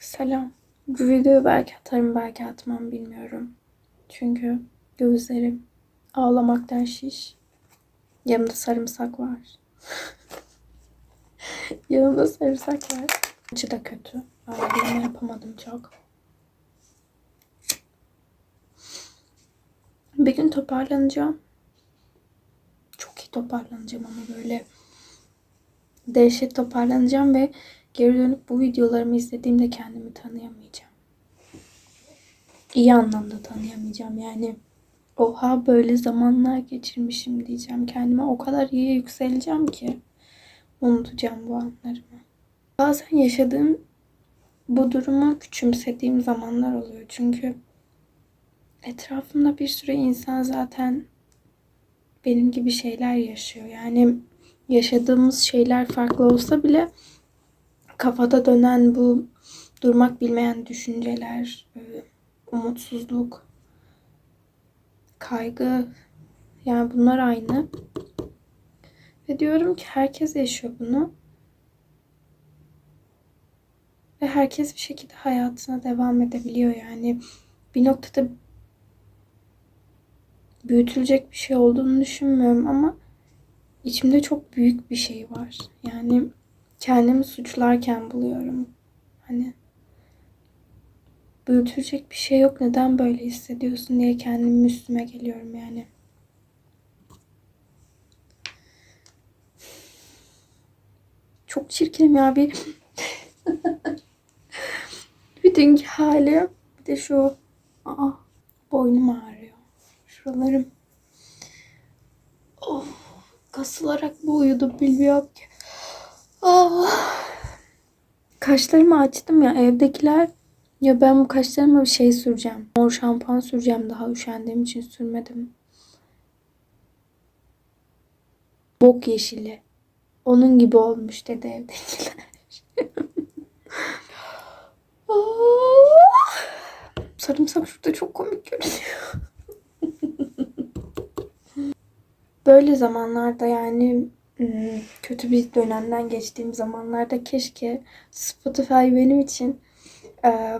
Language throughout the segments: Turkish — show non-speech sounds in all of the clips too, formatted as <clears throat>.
Selam. Bu videoyu belki atarım belki atmam bilmiyorum. Çünkü gözlerim ağlamaktan şiş. Yanımda sarımsak var. <laughs> Yanımda sarımsak var. Açı da kötü. Ağlama yapamadım çok. Bir gün toparlanacağım. Çok iyi toparlanacağım ama böyle dehşet toparlanacağım ve geri dönüp bu videolarımı izlediğimde kendimi tanıyamayacağım. İyi anlamda tanıyamayacağım. Yani oha böyle zamanlar geçirmişim diyeceğim. Kendime o kadar iyi yükseleceğim ki unutacağım bu anlarımı. Bazen yaşadığım bu durumu küçümsediğim zamanlar oluyor. Çünkü etrafımda bir sürü insan zaten benim gibi şeyler yaşıyor. Yani yaşadığımız şeyler farklı olsa bile kafada dönen bu durmak bilmeyen düşünceler, e, umutsuzluk, kaygı yani bunlar aynı. Ve diyorum ki herkes yaşıyor bunu. Ve herkes bir şekilde hayatına devam edebiliyor yani. Bir noktada büyütülecek bir şey olduğunu düşünmüyorum ama içimde çok büyük bir şey var. Yani kendimi suçlarken buluyorum. Hani büyütülecek bir şey yok neden böyle hissediyorsun diye kendimi üstüme geliyorum yani. Çok çirkinim ya <laughs> bir bütünkü hali bir de şu aa boynum ağrıyor. Şuralarım of kasılarak mı uyudum bilmiyorum ki. Ah. Kaşlarımı açtım ya evdekiler ya ben bu kaşlarıma bir şey süreceğim. Mor şampuan süreceğim daha üşendiğim için sürmedim. Bok yeşili. Onun gibi olmuş dedi evdekiler. <laughs> Ah. Sarımsak şurada çok komik görünüyor. Böyle zamanlarda yani hmm, kötü bir dönemden geçtiğim zamanlarda keşke Spotify benim için e,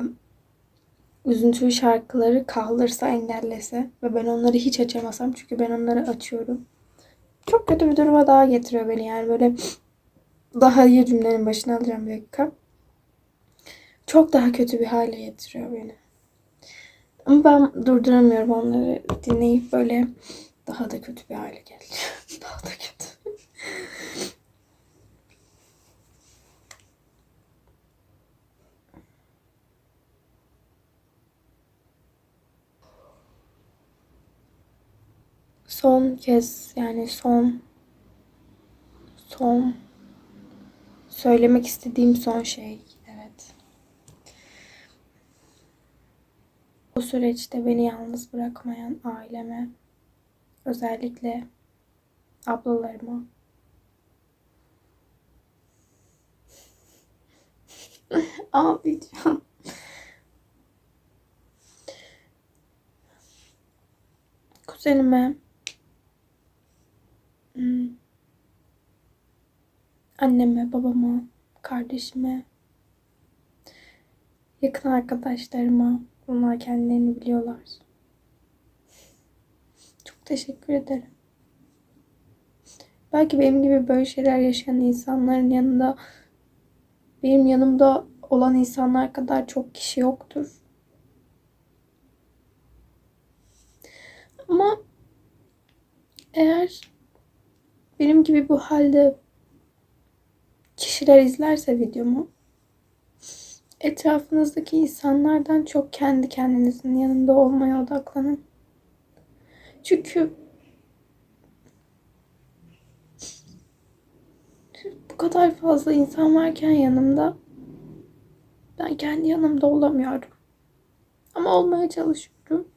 üzüntülü şarkıları kaldırsa, engellese ve ben onları hiç açamasam çünkü ben onları açıyorum. Çok kötü bir duruma daha getiriyor beni yani böyle daha iyi cümlenin başına alacağım bir dakika. Çok daha kötü bir hale getiriyor beni. Ama ben durduramıyorum onları dinleyip böyle daha da kötü bir hale geldi. <laughs> daha da kötü. Son kez yani son son söylemek istediğim son şey. Evet. Bu süreçte beni yalnız bırakmayan aileme, özellikle ablalarıma <laughs> ağlayacağım. Kuzenime hmm, anneme, babama, kardeşime, yakın arkadaşlarıma, onlar kendilerini biliyorlar. Teşekkür ederim. Belki benim gibi böyle şeyler yaşayan insanların yanında benim yanımda olan insanlar kadar çok kişi yoktur. Ama eğer benim gibi bu halde kişiler izlerse videomu etrafınızdaki insanlardan çok kendi kendinizin yanında olmaya odaklanın. Çünkü bu kadar fazla insan varken yanımda ben kendi yanımda olamıyorum. Ama olmaya çalışıyorum.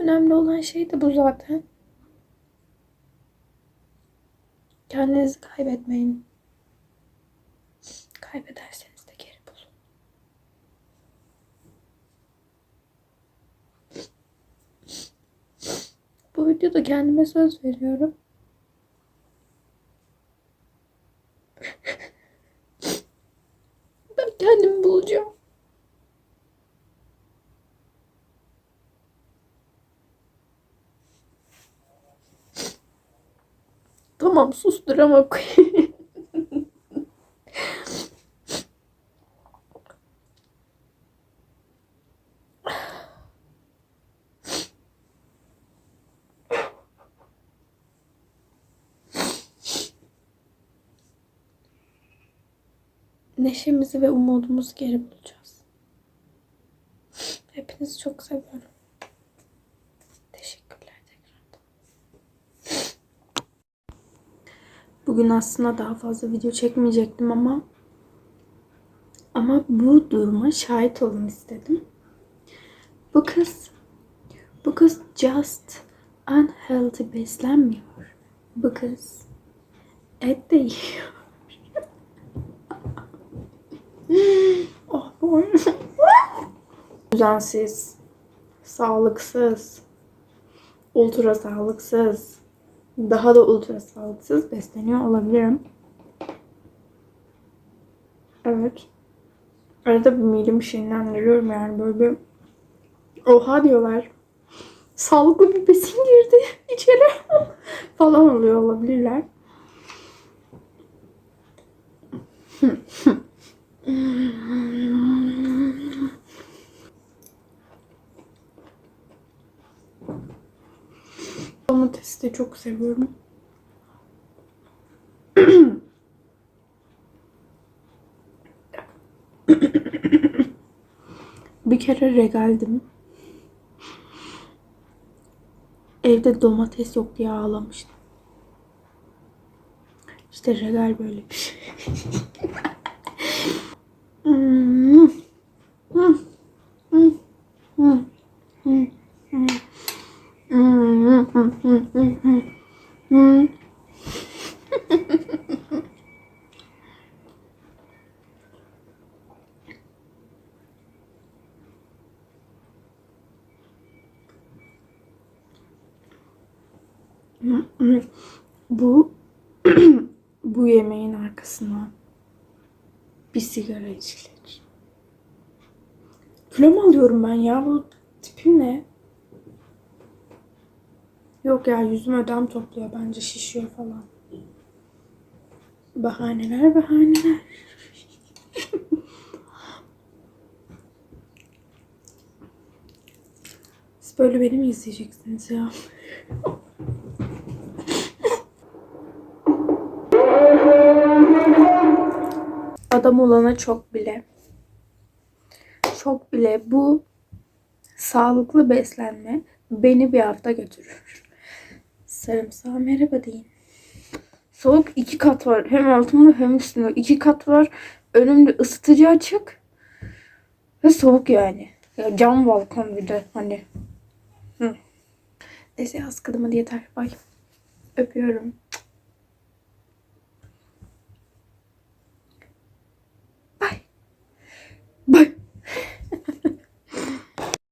Önemli olan şey de bu zaten. Kendinizi kaybetmeyin. Kaybederseniz de geri bulun. Bu videoda kendime söz veriyorum. Ben kendimi bulacağım. Tamam sus Neşemizi ve umudumuzu geri bulacağız. Hepinizi çok seviyorum. Teşekkürler tekrardan. Bugün aslında daha fazla video çekmeyecektim ama ama bu duruma şahit olun istedim. Bu kız bu kız just unhealthy beslenmiyor. Bu kız et de yiyor. Oh boy. Düzensiz, sağlıksız, ultra sağlıksız, daha da ultra sağlıksız besleniyor olabilirim. Evet. Arada bir midemi şenlendiriyorum yani böyle bir oha diyorlar. Sağlıklı bir besin girdi <laughs> içeri <laughs> falan oluyor olabilirler. Çok seviyorum. Bir kere regaldim. Evde domates yok diye ağlamıştım. İşte regal böyle bir <laughs> şey. Bu <clears throat> bu yemeğin arkasına bir sigara içilir. Kilo mu alıyorum ben ya? Bu tipim ne? Yok ya yüzüm ödem topluyor. Bence şişiyor falan. Bahaneler bahaneler. Siz böyle beni mi izleyeceksiniz ya? Adam olana çok bile. Çok bile bu sağlıklı beslenme beni bir hafta götürür. Sarımsağı merhaba deyin. Soğuk iki kat var. Hem altımda hem üstümde. iki kat var. Önümde ısıtıcı açık. Ve soğuk yani. Ya cam balkon bir de hani. Hı. Neyse az kadımı yeter. Bay. Öpüyorum.